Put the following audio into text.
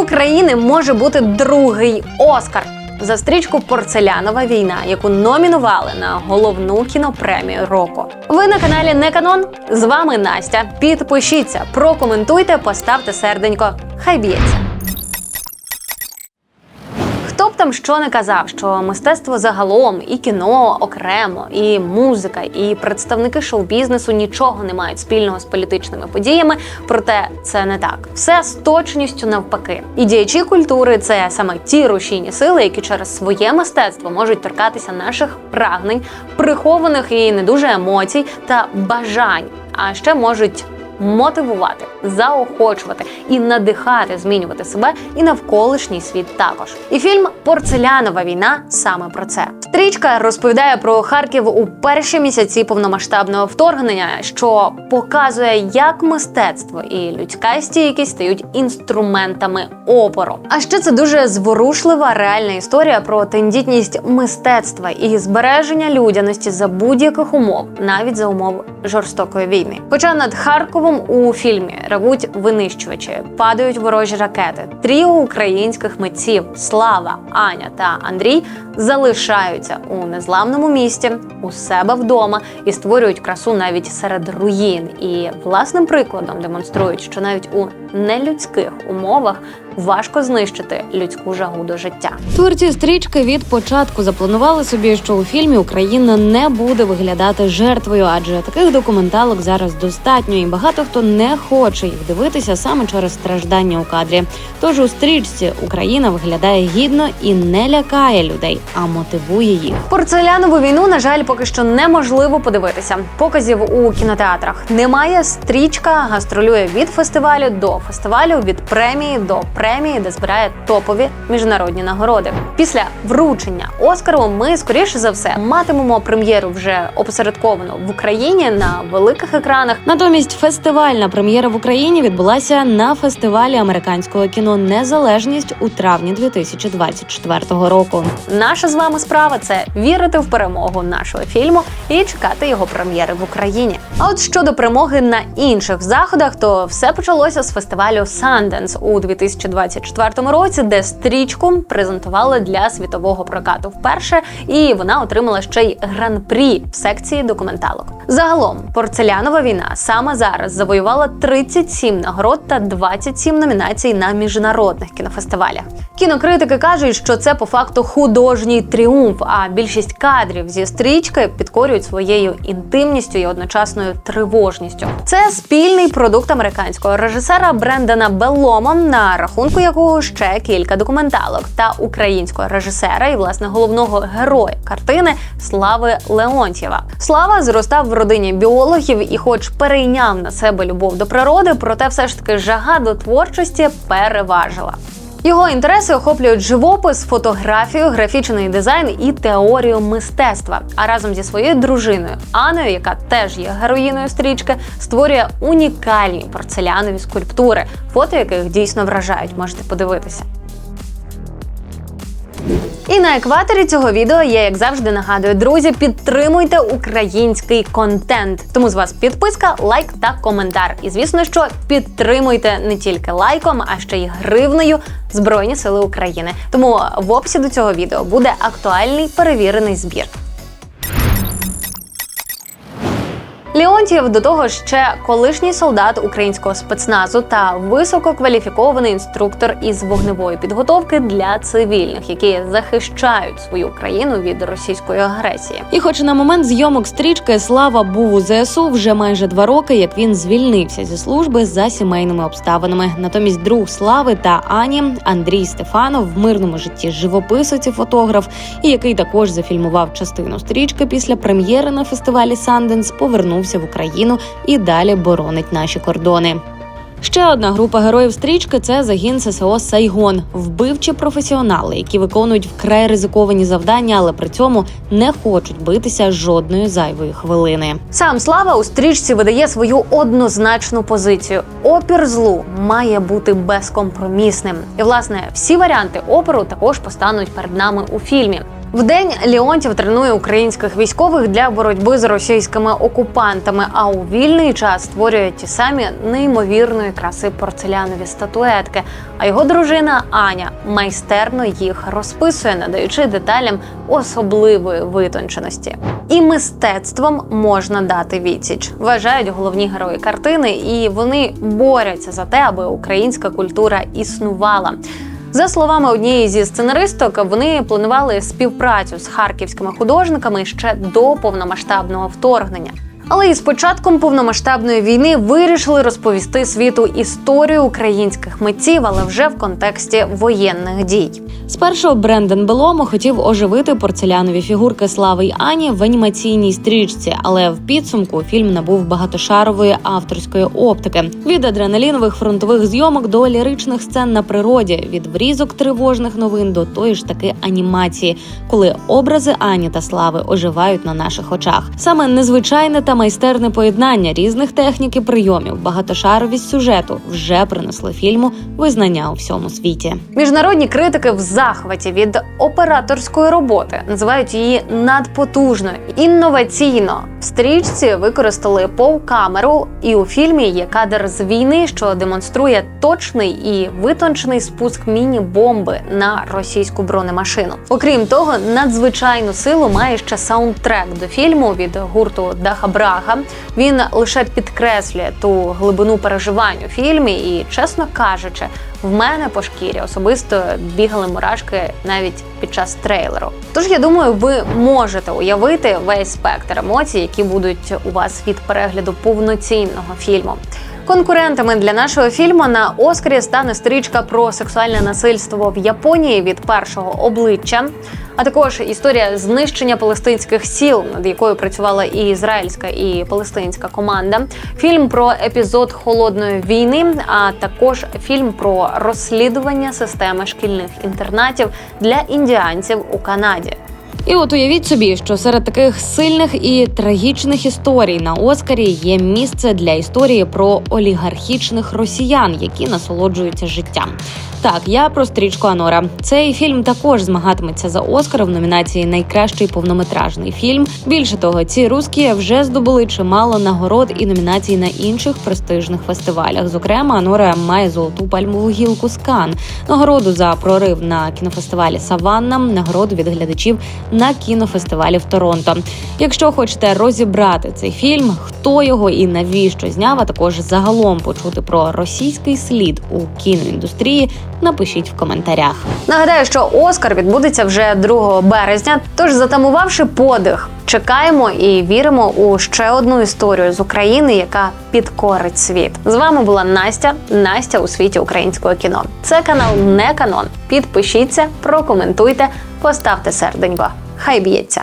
України може бути другий Оскар. За стрічку Порцелянова війна, яку номінували на головну кінопремію року. Ви на каналі Неканон. З вами Настя. Підпишіться, прокоментуйте, поставте серденько. Хай б'ється. Там що не казав, що мистецтво загалом, і кіно окремо, і музика, і представники шоу-бізнесу нічого не мають спільного з політичними подіями. Проте це не так. Все з точністю навпаки. І діячі культури це саме ті рушійні сили, які через своє мистецтво можуть торкатися наших прагнень, прихованих і не дуже емоцій та бажань, а ще можуть мотивувати, заохочувати і надихати змінювати себе і навколишній світ також. І фільм Порцелянова війна саме про це. Стрічка розповідає про Харків у перші місяці повномасштабного вторгнення, що показує, як мистецтво і людська стійкість стають інструментами опору. А ще це дуже зворушлива реальна історія про тендітність мистецтва і збереження людяності за будь-яких умов, навіть за умов жорстокої війни. Хоча над Харковом у фільмі ревуть винищувачі, падають ворожі ракети. Тріо українських митців Слава, Аня та Андрій залишаються у незламному місті у себе вдома і створюють красу навіть серед руїн. І власним прикладом демонструють, що навіть у нелюдських умовах важко знищити людську жагу до життя. Творці стрічки від початку запланували собі, що у фільмі Україна не буде виглядати жертвою, адже таких документалок зараз достатньо, і багато хто не хоче їх дивитися саме через страждання у кадрі. Тож у стрічці Україна виглядає гідно і не лякає людей, а мотивує їх. Порцелянову війну, на жаль, поки що неможливо подивитися. Показів у кінотеатрах немає. Стрічка гастролює від фестивалю до фестивалю, від премії до премії, де збирає топові міжнародні нагороди. Після вручення Оскару ми скоріше за все матимемо прем'єру вже опосередковано в Україні на великих екранах. Натомість фестивальна прем'єра в Україні відбулася на фестивалі американського кіно Незалежність у травні 2024 року. Наша з вами справа це вірити в перемогу нашого фільму і чекати його прем'єри в Україні. А от щодо перемоги на інших заходах, то все почалося з фестивалю Sundance у 2024 році, де стрічку презентували для світового прокату вперше, і вона отримала ще й гран-прі в секції документалок. Загалом порцелянова війна саме зараз завоювала 37 нагород та 27 номінацій на міжнародних кінофестивалях. Кінокритики кажуть, що це по факту художній тріумф. А більшість кадрів зі стрічки підкорюють своєю інтимністю і одночасною тривожністю. Це спільний продукт американського режисера Брендана Беллома, на рахунку якого ще кілька документалок, та українського режисера і власне головного героя картини Слави Леонтьєва. Слава зростав в родині біологів і, хоч перейняв на себе любов до природи, проте все ж таки жага до творчості переважила. Його інтереси охоплюють живопис, фотографію, графічний дизайн і теорію мистецтва. А разом зі своєю дружиною Аною, яка теж є героїною стрічки, створює унікальні порцелянові скульптури, фото яких дійсно вражають. Можете подивитися. І на екваторі цього відео я, як завжди, нагадую, друзі, підтримуйте український контент. Тому з вас підписка, лайк та коментар. І звісно, що підтримуйте не тільки лайком, а ще й гривнею Збройні Сили України. Тому в описі до цього відео буде актуальний перевірений збір. Леонтьєв до того ще колишній солдат українського спецназу та висококваліфікований інструктор із вогневої підготовки для цивільних, які захищають свою країну від російської агресії. І, хоч на момент зйомок стрічки Слава був у ЗСУ вже майже два роки, як він звільнився зі служби за сімейними обставинами. Натомість друг Слави та Ані Андрій Стефанов в мирному житті живописець і фотограф, і який також зафільмував частину стрічки після прем'єри на фестивалі Санденс, повернувся в Україну і далі боронить наші кордони. Ще одна група героїв стрічки це загін ССО Сайгон, вбивчі професіонали, які виконують вкрай ризиковані завдання, але при цьому не хочуть битися жодної зайвої хвилини. Сам слава у стрічці видає свою однозначну позицію: опір злу має бути безкомпромісним. І власне всі варіанти опору також постануть перед нами у фільмі. Вдень Леонтів тренує українських військових для боротьби з російськими окупантами. А у вільний час створює ті самі неймовірної краси порцелянові статуетки. А його дружина Аня майстерно їх розписує, надаючи деталям особливої витонченості. І мистецтвом можна дати відсіч, вважають головні герої картини, і вони борються за те, аби українська культура існувала. За словами однієї зі сценаристок, вони планували співпрацю з харківськими художниками ще до повномасштабного вторгнення. Але із початком повномасштабної війни вирішили розповісти світу історію українських митців, але вже в контексті воєнних дій. Спершу Бренден Беломо хотів оживити порцелянові фігурки Слави й Ані в анімаційній стрічці, але в підсумку фільм набув багатошарової авторської оптики від адреналінових фронтових зйомок до ліричних сцен на природі, від врізок тривожних новин до тої ж таки анімації, коли образи Ані та Слави оживають на наших очах. Саме незвичайне та майстерне поєднання різних технік і прийомів, багатошаровість сюжету вже принесли фільму визнання у всьому світі. Міжнародні критики в захваті від операторської роботи називають її надпотужною, інноваційно. В стрічці використали пов-камеру, і у фільмі є кадр з війни, що демонструє точний і витончений спуск міні-бомби на російську бронемашину. Окрім того, надзвичайну силу має ще саундтрек до фільму від гурту Даха Браха. Він лише підкреслює ту глибину переживань у фільмі, і чесно кажучи, в мене по шкірі особисто бігали мурашки навіть під час трейлеру. Тож я думаю, ви можете уявити весь спектр емоцій, які будуть у вас від перегляду повноцінного фільму. Конкурентами для нашого фільму на Оскарі стане стрічка про сексуальне насильство в Японії від першого обличчя, а також історія знищення палестинських сіл, над якою працювала і ізраїльська, і палестинська команда. Фільм про епізод холодної війни, а також фільм про розслідування системи шкільних інтернатів для індіанців у Канаді. І от уявіть собі, що серед таких сильних і трагічних історій на Оскарі є місце для історії про олігархічних росіян, які насолоджуються життям. Так, я про стрічку Анора. Цей фільм також змагатиметься за Оскар в номінації Найкращий повнометражний фільм. Більше того, ці русські вже здобули чимало нагород і номінацій на інших престижних фестивалях. Зокрема, Анора має золоту пальмову гілку з Кан, нагороду за прорив на кінофестивалі Саванна, нагороду від глядачів на кінофестивалі в Торонто. Якщо хочете розібрати цей фільм, хто його і навіщо зняв, а також загалом почути про російський слід у кіноіндустрії, напишіть в коментарях. Нагадаю, що Оскар відбудеться вже 2 березня. Тож, затамувавши подих, чекаємо і віримо у ще одну історію з України, яка підкорить світ. З вами була Настя. Настя у світі українського кіно. Це канал не канон. Підпишіться, прокоментуйте, поставте серденько. Хай б'ється.